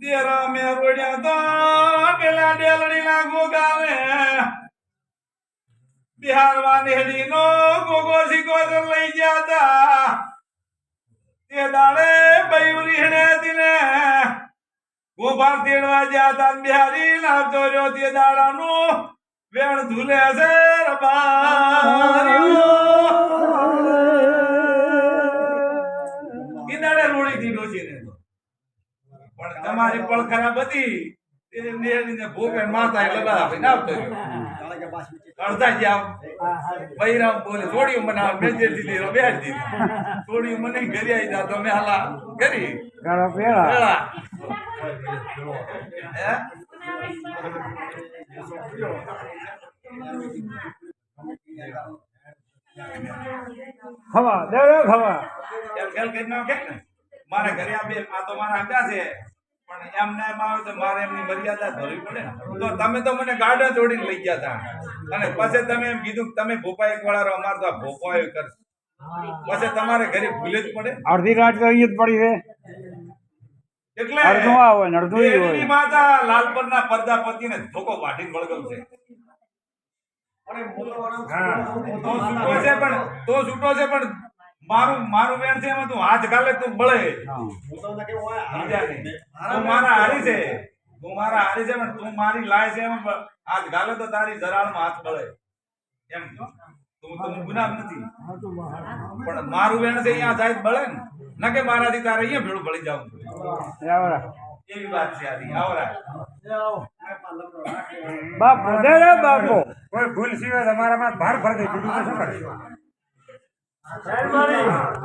દેરા મે રોડ્યા તો પેલા ડેલડી ના ગોગાને બિહાર વાનેડી નો ગોગો સિકોદર લઈ ગયા તા. તે દાડે બિહારી દાડાનું. વેણ ધૂલે છે રબારીઓ દીધો છે ને. પણ તમારી પણ ખરાબ હતી ભોગે માથા લગા આપીને આવતો રહ્યો અડધા જ્યાં બૈરામ બોલે થોડી મને મેજર દીધી બેહાડી દીધી. થોડી મને ઘરે આવી જા તમે હાલા કરી પેલા પેલા હે? ખવા દે ખવા. એમ ખેલ કરી નાખે ને મારા ઘરે આ આ તો મારા આગા છે. પણ એમ ના એમ આવે તો મારે એમની મર્યાદા ધરવી પડે તો તમે તો મને ગાડા જોડીને લઈ ગયા હતા અને પછી તમે એમ કીધું કે તમે ભોપા એક વાળા રહો અમારે તો આ ભોપા એ કર પછી તમારે ઘરે ભૂલે જ પડે. અડધી રાત તો અહીંયા જ પડી છે એટલે અડધું આ હોય ને અડધું હોય. માતા લાલપરના પ્રજાપતિને ધોકો વાટીને વળગવશે તો છૂટો છે પણ તો છૂટો છે પણ મારું મારું બેન છે એમાં તું હાથ ગાલે તું બળે. હા. તું મારા હારી છે. તું મારા હારી છે પણ તું મારી લાય છે એમાં હાથ ગાલે તો તારી જરાળમાં હાથ બળે. એમ. તું તું ગુનાહ નથી. પણ મારું બેન છે અહીંયા જાય બળે ને. ના કે મારાથી તારે અહીંયા ભેળું ભળી જાવ એવી વાત છે આથી. આવરા બાપ બાપો. કોઈ ભૂલ સિવાય તમારામાં ભાર ફરતી બીજું શું કરશું? Elmalı.